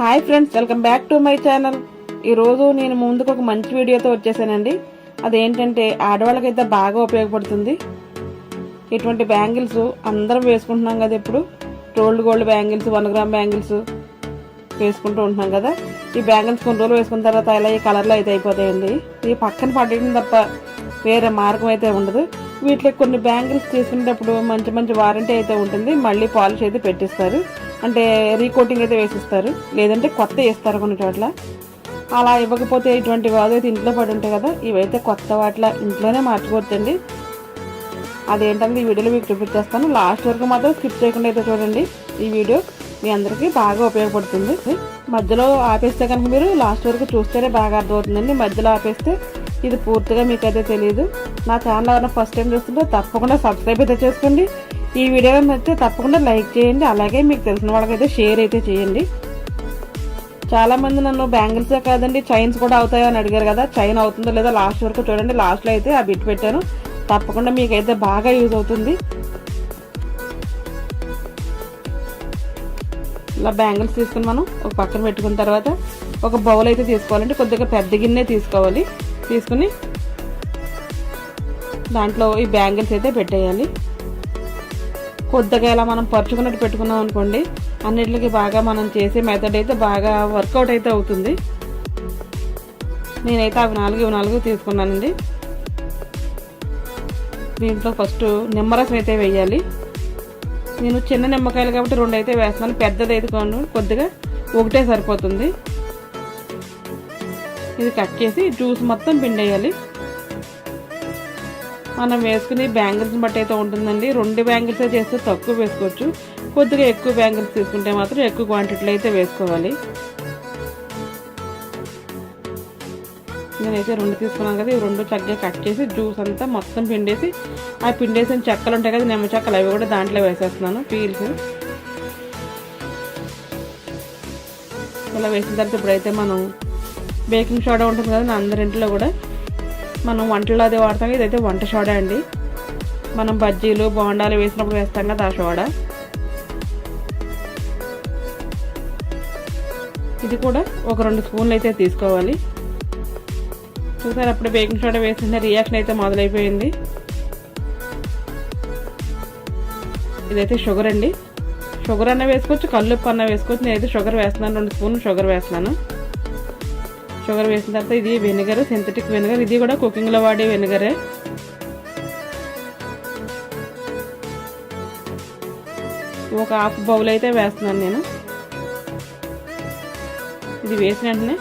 Hi friends welcome back to my channel. ఈరోజు నేను ముందుకు ఒక మంచి వీడియోతో వచ్చేసానండి. అదేంటంటే ఆడవాళ్ళకైతే బాగా ఉపయోగపడుతుంది. ఇటువంటి బ్యాంగిల్స్ అందరం వేసుకుంటున్నాం కదా ఇప్పుడు. Rolled gold bangles one gram bangles వేసుకుంటూ ఉంటున్నాం కదా. ఈ బ్యాంగిల్స్ కొన్ని రోజులు వేసుకున్న తర్వాత ఇలా ఈ కలర్లో అయితే అయిపోతాయండి. ఈ పక్కన పడేయడం తప్ప వేరే మార్గం అయితే ఉండదు. వీటిలో కొన్ని బ్యాంగిల్స్ తీసుకునేటప్పుడు మంచి మంచి వారంటీ అయితే ఉంటుంది. మళ్ళీ పాలిష్ అయితే పెట్టిస్తారు. అంటే రీకోటింగ్ అయితే వేసిస్తారు. లేదంటే కొత్త వేస్తారు కొన్ని చోట్ల. అలా ఇవ్వకపోతే ఇటువంటి అయితే ఇంట్లో పడి ఉంటాయి కదా ఇవైతే కొత్త వాటిలో ఇంట్లోనే మార్చుకోవచ్చండి. అదేంటంటే ఈ వీడియోలో మీకు చూపించేస్తాను. లాస్ట్ వరకు మాత్రం స్కిప్ చేయకుండా అయితే చూడండి. ఈ వీడియో మీ అందరికీ బాగా ఉపయోగపడుతుంది. మధ్యలో ఆపేస్తే కనుక మీరు లాస్ట్ వరకు చూస్తేనే బాగా అర్థమవుతుందండి. మధ్యలో ఆపేస్తే ఇది పూర్తిగా మీకైతే తెలియదు నా ఛానల్ ఎవరైనా ఫస్ట్ టైం చూస్తుంటే తప్పకుండా సబ్స్క్రైబ్ అయితే చేసుకోండి. ఈ వీడియో నచ్చితే తప్పకుండా లైక్ చేయండి అలాగే మీకు తెలిసిన వాళ్ళకైతే షేర్ అయితే చేయండి. చాలామంది నన్ను బ్యాంగిల్స్ కాదండి చైన్స్ కూడా అవుతాయో అని అడిగారు కదా చైన్ అవుతుందో లేదో లాస్ట్ వరకు చూడండి లాస్ట్లో అయితే ఆ బిట్ పెట్టాను. తప్పకుండా మీకైతే బాగా యూజ్ అవుతుంది. ఇలా బ్యాంగిల్స్ తీసుకుని మనం ఒక పక్కన పెట్టుకున్న తర్వాత ఒక బౌల్ అయితే తీసుకోవాలంటే కొద్దిగా పెద్ద గిన్నె తీసుకోవాలి. తీసుకుని దాంట్లో ఈ బ్యాంగిల్స్ అయితే పెట్టేయాలి. కొద్దిగా ఇలా మనం పరుచుకున్నట్టు పెట్టుకున్నాం అనుకోండి అన్నిటికి బాగా మనం చేసే మెథడ్ అయితే బాగా వర్కౌట్ అయితే అవుతుంది. నేనైతే అవి నాలుగు ఇవి నాలుగు తీసుకున్నానండి. దీంట్లో ఫస్ట్ నిమ్మరసం అయితే వేయాలి. నేను చిన్న నిమ్మకాయలు కాబట్టి రెండు అయితే వేస్తున్నాను. పెద్దది అయితే కొను కొద్దిగా ఒకటే సరిపోతుంది. ఇది కట్ చేసి జ్యూస్ మొత్తం పిండేయాలి. మనం వేసుకుని బ్యాంగిల్స్ని బట్టి అయితే ఉంటుందండి. రెండు బ్యాంగిల్స్ చేస్తే తక్కువ వేసుకోవచ్చు. కొద్దిగా ఎక్కువ బ్యాంగిల్స్ తీసుకుంటే మాత్రం ఎక్కువ క్వాంటిటీలో అయితే వేసుకోవాలి. నేనైతే రెండు తీసుకున్నాను కదా ఈ రెండు చక్కగా కట్ చేసి జ్యూస్ అంతా మొత్తం పిండేసి ఆ పిండేసిన చెక్కలు ఉంటాయి కదా నిమ్మ చెక్కలు అవి కూడా దాంట్లో వేసేస్తున్నాను పీల్స్. ఇలా వేసిన తర్వాత ఇప్పుడైతే మనం బేకింగ్ సోడా ఉంటుంది కదా అందరింట్లో కూడా మనం వంటల్లో అదే వాడతాం. ఇదైతే వంట సోడా అండి. మనం బజ్జీలు బోండాలు వేసినప్పుడు వేస్తాం కదా ఆ సోడా ఇది కూడా ఒక రెండు స్పూన్లు అయితే తీసుకోవాలి. చూసారు అప్పుడు బేకింగ్ సోడా వేసిన రియాక్షన్ అయితే మొదలైపోయింది. ఇదైతే షుగర్ అండి. షుగర్ అన్న వేసుకోవచ్చు కల్లుప్పు అన్న వేసుకోవచ్చు. నేనైతే షుగర్ వేస్తున్నాను రెండు స్పూన్లు షుగర్ వేస్తున్నాను. షుగర్ వేసిన తర్వాత ఇది వెనిగర్ సింథటిక్ వెనిగర్. ఇది కూడా కుకింగ్లో వాడే వెనిగరే. ఒక హాఫ్ బౌల్ అయితే వేస్తున్నాను నేను. ఇది వేసిన వెంటనే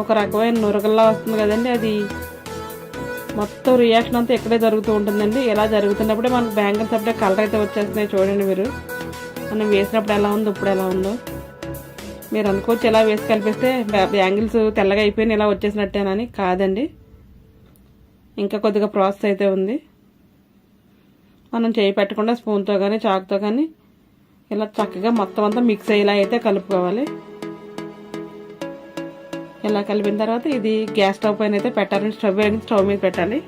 ఒక రకమైన నురగల్లా వస్తుంది కదండి అది. మొత్తం రియాక్షన్ అంతా ఇక్కడే జరుగుతూ ఉంటుందండి. ఇలా జరుగుతున్నప్పుడే మనకు బ్యాంగిల్స్ అప్పుడే కలర్ అయితే వచ్చేస్తున్నాయి చూడండి మీరు. మనం వేసినప్పుడు ఎలా ఉందో ఇప్పుడు ఎలా ఉందో. మీరు అనుకోవచ్చు ఇలా వేసి కలిపిస్తే బ్యాంగిల్స్ తెల్లగా అయిపోయిన ఇలా వచ్చేసినట్టేనని కాదండి. ఇంకా కొద్దిగా ప్రాసెస్ అయితే ఉంది. మనం చేయి పెట్టకుండా స్పూన్తో కానీ చాకుతో కానీ ఇలా చక్కగా మొత్తం అంతా మిక్స్ అయ్యేలా అయితే కలుపుకోవాలి. ఇలా కలిపిన తర్వాత ఇది గ్యాస్ స్టవ్ పైన అయితే పెట్టాలని స్టవ్ వేసి స్టవ్ మీద పెట్టాలి.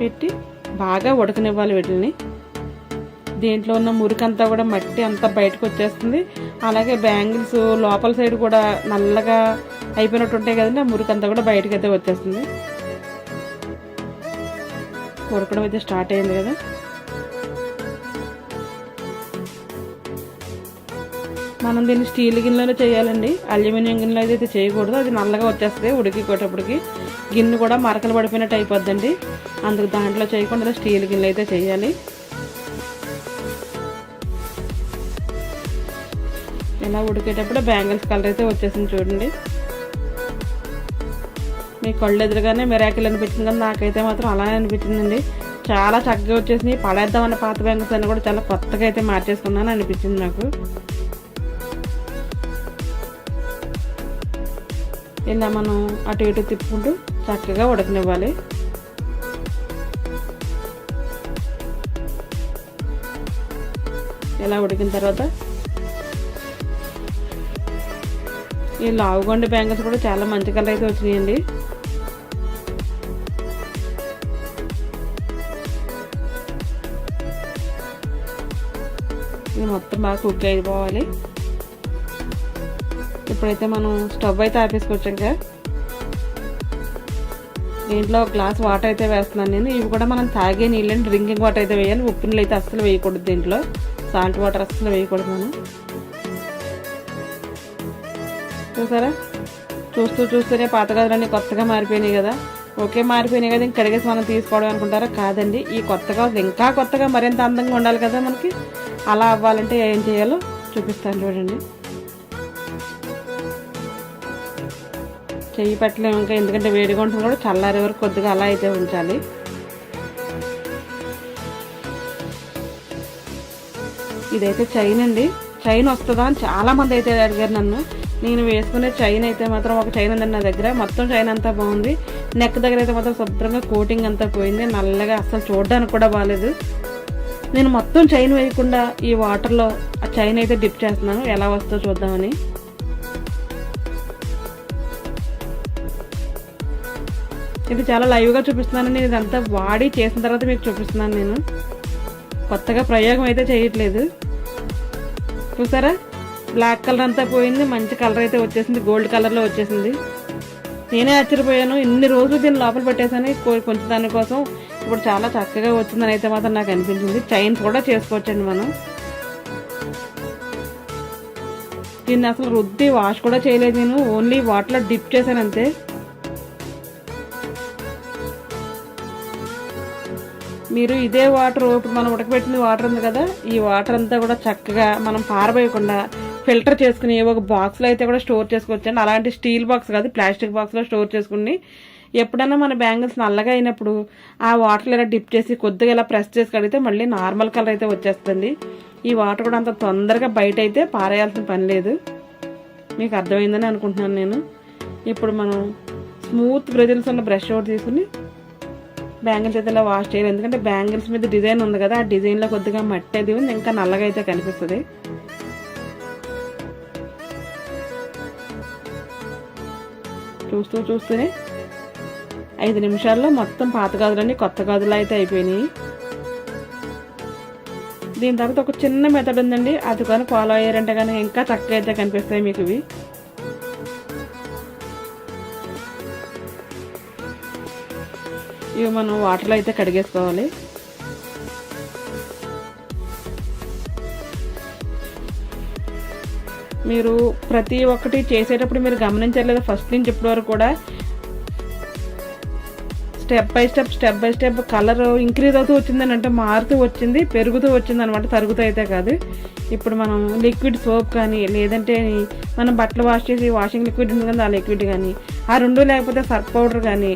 పెట్టి బాగా ఉడకనివ్వాలి వీటిని దీంట్లో ఉన్న మురికంతా కూడా మట్టి అంతా బయటకు వచ్చేస్తుంది. అలాగే బ్యాంగిల్స్ లోపల సైడ్ కూడా నల్లగా అయిపోయినట్టు ఉంటాయి కదండి ఆ మురికంతా కూడా బయటకు అయితే వచ్చేస్తుంది. ఉడకడం అయితే స్టార్ట్ అయింది కదా. మనం దీన్ని స్టీల్ గిన్నెలో చేయాలండి. అల్యూమినియం గిన్నెలో అయితే చేయకూడదు. అది నల్లగా వచ్చేస్తుంది ఉడికిపోయేటప్పటికి గిన్నె కూడా మరకలు పడిపోయినట్టు అయిపోద్దండి. అందుకు దాంట్లో చేయకుండా స్టీల్ గిన్నెలు అయితే చేయాలి. ఇలా ఉడికేటప్పుడు బ్యాంగిల్స్ కలర్ అయితే వచ్చేసింది చూడండి. మీ కళ్ళు ఎదురుగానే మిరాకిల్ అనిపించింది కానీ నాకైతే మాత్రం అలానే అనిపించిందండి. చాలా చక్కగా వచ్చేసింది పడేద్దామన్న పాత బ్యాంగిల్స్ అన్ని కూడా చాలా కొత్తగా అయితే మార్చేసుకున్నాను అనిపించింది నాకు. ఇలా మనం అటు ఇటు తిప్పుకుంటూ చక్కగా ఉడకనివ్వాలి. ఇలా ఉడికిన తర్వాత ఈ లావుగొండ బ్యాంగిల్స్ కూడా చాలా మంచి కలర్ అయితే వచ్చినాయండి. ఇది మొత్తం బాగా కుక్ అయిపోవాలి. ఇప్పుడైతే మనం స్టవ్ అయితే ఆపేసుకోవచ్చు ఇంకా దీంట్లో ఒక గ్లాస్ వాటర్ అయితే వేస్తున్నాను నేను. ఇవి కూడా మనం తాగే నీళ్ళని డ్రింకింగ్ వాటర్ అయితే వేయాలి. ఉప్పు నీళ్ళు అయితే అస్సలు వేయకూడదు దీంట్లో. సాల్ట్ వాటర్ అస్సలు వేయకూడదు మనం. చూసారా? చూస్తూ చూస్తూనే పాత గదులన్నీ కొత్తగా మారిపోయినాయి కదా. ఓకే మారిపోయినాయి కదా ఇంకా కడిగేసి మనం తీసుకోవడం అనుకుంటారా? కాదండి ఈ కొత్త గదులు ఇంకా కొత్తగా మరింత అందంగా ఉండాలి కదా మనకి. అలా అవ్వాలంటే ఏం చేయాలో చూపిస్తాను చూడండి. చెయ్యి పెట్టలేము ఇంకా ఎందుకంటే వేడిగా ఉంటుంది కూడా చల్లారే వరకు కొద్దిగా అలా అయితే ఉంచాలి. ఇదైతే చైన్ అండి. చైన్ వస్తుందా అని చాలా మంది అయితే అడిగారు నన్ను. నేను వేసుకునే చైన్ అయితే మాత్రం ఒక చైన్ ఉందండి నా దగ్గర. మొత్తం చైన్ అంతా బాగుంది. నెక్ దగ్గర అయితే మాత్రం శుభ్రంగా కోటింగ్ అంతా పోయింది. నల్లగా అసలు చూడడానికి కూడా బాగాలేదు నేను మొత్తం చైన్ వేయకుండా ఈ వాటర్లో ఆ చైన్ అయితే డిప్ చేస్తున్నాను. ఎలా వస్తుందో చూద్దామని. ఇది చాలా లైవ్గా చూపిస్తున్నాను. నేను ఇదంతా వాడి చేసిన తర్వాత మీకు చూపిస్తున్నాను నేను. కొత్తగా ప్రయోగం అయితే చేయట్లేదు. చూసారా? బ్లాక్ కలర్ అంతా పోయింది మంచి కలర్ అయితే వచ్చేసింది గోల్డ్ కలర్లో వచ్చేసింది. నేనే ఆశ్చర్యపోయాను ఇన్ని రోజులు దీన్ని లోపల పెట్టేసాను కొ- కొంచెం దానికోసం ఇప్పుడు చాలా చక్కగా వచ్చిందని అయితే మాత్రం నాకు అనిపించింది. చైన్స్ కూడా చేసుకోవచ్చండి మనం. దీన్ని అసలు రుద్ది వాష్ కూడా చేయలేదు నేను ఓన్లీ వాటర్లో డిప్ చేశాను అంతే. మీరు ఇదే వాటర్ ఇప్పుడు మనం ఉడకబెట్టిన వాటర్ ఉంది కదా ఈ వాటర్ అంతా కూడా చక్కగా మనం పారబోయకుండా ఫిల్టర్ చేసుకుని ఒక బాక్స్లో అయితే కూడా స్టోర్ చేసుకోవచ్చండి. అలాంటి స్టీల్ బాక్స్ కాదు ప్లాస్టిక్ బాక్స్లో స్టోర్ చేసుకుని ఎప్పుడైనా మన బ్యాంగిల్స్ నల్లగా అయినప్పుడు ఆ వాటర్ ఇలా డిప్ చేసి కొద్దిగా ఇలా ప్రెస్ చేసి కడిగితే మళ్ళీ నార్మల్ కలర్ అయితే వచ్చేస్తుంది ఈ వాటర్ కూడా అంత తొందరగా బయట అయితే పారేయాల్సిన పని లేదు. మీకు అర్థమైందని అనుకుంటున్నాను నేను. ఇప్పుడు మనం స్మూత్ బ్రెజిల్స్ ఉన్న బ్రష్ ఒకటి తీసుకుని బ్యాంగిల్స్ అయితే ఇలా వాష్ చేయాలి. ఎందుకంటే బ్యాంగిల్స్ మీద డిజైన్ ఉంది కదా ఆ డిజైన్లో కొద్దిగా మట్టి అది ఉంది ఇంకా నల్లగా అయితే కనిపిస్తుంది. చూస్తూ చూస్తూనే ఐదు నిమిషాల్లో మొత్తం పాత గాజులన్నీ కొత్త గాజులు అయితే అయిపోయినాయి. దీని తర్వాత ఒక చిన్న మెథడ్ ఉందండి. అది కానీ ఫాలో అయ్యారంటే కానీ ఇంకా తక్కువ అయితే కనిపిస్తాయి మీకు ఇవి. ఇవి మనం వాటర్లో అయితే కడిగేసుకోవాలి. మీరు ప్రతి ఒక్కటి చేసేటప్పుడు మీరు గమనించలేదు ఫస్ట్ నుంచి ఇప్పటి వరకు కూడా step by step step by step colour increase అవుతూ వచ్చిందని అంటే మారుతూ వచ్చింది పెరుగుతూ వచ్చింది అనమాట తరుగుతూ అయితే కాదు. ఇప్పుడు మనం లిక్విడ్ సోప్ కానీ లేదంటే మనం బట్టలు వాష్ చేసి వాషింగ్ లిక్విడ్ ఉంది కదా ఆ లిక్విడ్ కానీ ఆ రెండు లేకపోతే సర్ఫ్ పౌడర్ కానీ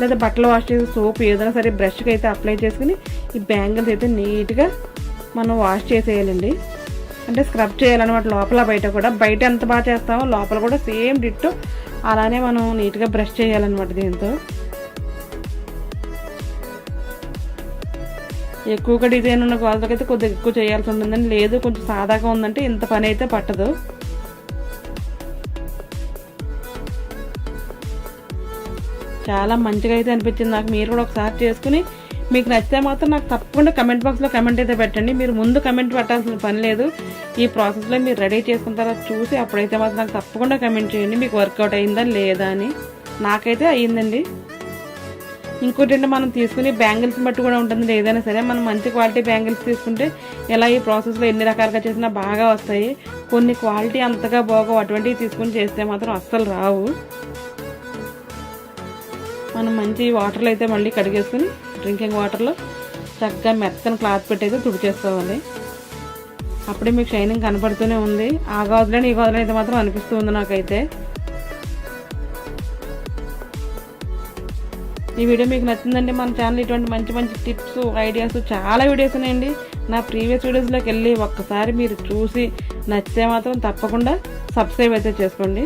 లేదా బట్టలు వాష్ చేసి సోప్ ఏదైనా సరే బ్రష్కి అయితే అప్లై చేసుకుని ఈ బ్యాంగిల్స్ అయితే నీట్గా మనం వాష్ చేసేయాలండి. అంటే స్క్రబ్ చేయాలన్నమాట లోపల బయట కూడా. బయట ఎంత బాగా చేస్తామో లోపల కూడా సేమ్ డిట్టు అలానే మనం నీట్గా బ్రష్ చేయాలన్నమాట దీంతో. ఎక్కువగా డిజైన్ ఉన్న అయితే కొద్దిగా ఎక్కువ చేయాల్సి ఉంటుందని లేదు కొంచెం సాదాగా ఉందంటే ఇంత పని అయితే పట్టదు. చాలా మంచిగా అయితే అనిపించింది నాకు. మీరు కూడా ఒకసారి చేసుకుని మీకు నచ్చితే మాత్రం నాకు తప్పకుండా కమెంట్ బాక్స్లో కమెంట్ అయితే పెట్టండి. మీరు ముందు కమెంట్ పెట్టాల్సిన పని లేదు. ఈ ప్రాసెస్లో మీరు రెడీ చేసుకున్న తర్వాత చూసి అప్పుడైతే మాత్రం నాకు తప్పకుండా కమెంట్ చేయండి. మీకు వర్కౌట్ అయిందా లేదా అని. నాకైతే అయ్యిందండి. ఇంకోటి అంటే మనం తీసుకుని బ్యాంగిల్స్ బట్టి కూడా ఉంటుంది. ఏదైనా సరే మనం మంచి క్వాలిటీ బ్యాంగిల్స్ తీసుకుంటే ఎలా ఈ ప్రాసెస్లో ఎన్ని రకాలుగా చేసినా బాగా వస్తాయి. కొన్ని క్వాలిటీ అంతగా బాగో అటువంటివి తీసుకుని చేస్తే మాత్రం అస్సలు రావు. మనం మంచి వాటర్లో అయితే మళ్ళీ కడిగేసుకుని డ్రింకింగ్ వాటర్లో చక్కగా మెత్తని క్లాత్ పెట్టి తుడిచేసుకోవాలి అప్పుడే మీకు షైనింగ్ కనపడుతూనే ఉంది. ఆ గాజులని ఈ గాజులని అయితే మాత్రం అనిపిస్తూ ఉంది నాకైతే. ఈ వీడియో మీకు నచ్చిందండి మన ఛానల్ ఇటువంటి మంచి మంచి టిప్స్ ఐడియాస్ చాలా వీడియోస్ ఉన్నాయండి. నా ప్రీవియస్ వీడియోస్లోకి వెళ్ళి ఒక్కసారి మీరు చూసి నచ్చితే మాత్రం తప్పకుండా సబ్స్క్రైబ్ అయితే చేసుకోండి.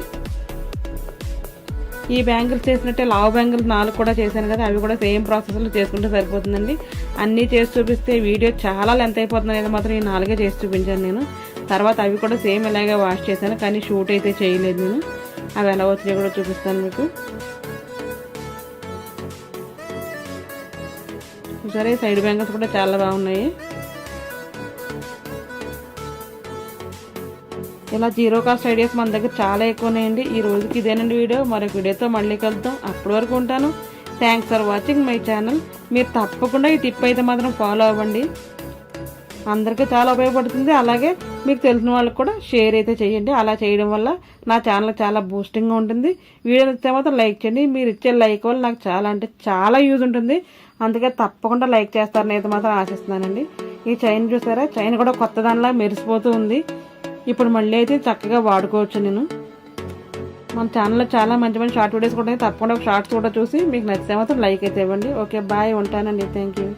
ఈ బ్యాంగిల్స్ చేసినట్టే లావ్ బ్యాంగిల్స్ నాలుగు కూడా చేశాను కదా అవి కూడా సేమ్ ప్రాసెస్లో చేసుకుంటే సరిపోతుందండి. అన్నీ చేసి చూపిస్తే వీడియో చాలా లెంత్ అయిపోతుంది అనేది మాత్రం ఈ నాలుగే చేసి చూపించాను నేను. తర్వాత అవి కూడా సేమ్ ఇలాగే వాష్ చేశాను కానీ షూట్ అయితే చేయలేదు నేను. అవి ఎలా వచ్చినాయి కూడా చూపిస్తాను మీకు. సరే సైడ్ బ్యాంగిల్స్ కూడా చాలా బాగున్నాయి. ఇలా జీరో కాస్ట్ ఐడియాస్ మన దగ్గర చాలా ఎక్కువ ఉన్నాయండి ఈ రోజుకి ఇదేనండి వీడియో. మరొక వీడియోతో మళ్ళీ కలుద్దాం. అప్పటి వరకు ఉంటాను. Thanks for watching my channel మీరు తప్పకుండా ఈ టిప్ అయితే మాత్రం ఫాలో అవ్వండి. అందరికీ చాలా ఉపయోగపడుతుంది. అలాగే మీకు తెలిసిన వాళ్ళకి కూడా షేర్ అయితే చేయండి. అలా చేయడం వల్ల నా ఛానల్ చాలా బూస్టింగ్గా ఉంటుంది. వీడియో నచ్చితే మాత్రం లైక్ చేయండి. మీరు ఇచ్చే లైక్ వల్ల నాకు చాలా అంటే చాలా యూజ్ ఉంటుంది. అందుకే తప్పకుండా లైక్ చేస్తారని అయితే మాత్రం ఆశిస్తున్నానండి. ఈ చైన్ చూసారా? చైన్ కూడా కొత్త దానిలా మెరిసిపోతూ ఉంది. ఇప్పుడు మళ్ళీ అయితే చక్కగా వాడుకోవచ్చు నేను. మన ఛానల్లో చాలా మంచి మంచి షార్ట్ వీడియోస్ కూడా తప్పకుండా ఒక షార్ట్స్ కూడా చూసి మీకు నచ్చితే మాత్రం లైక్ అయితే ఇవ్వండి. ఓకే బాయ్ ఉంటానండి. Thank you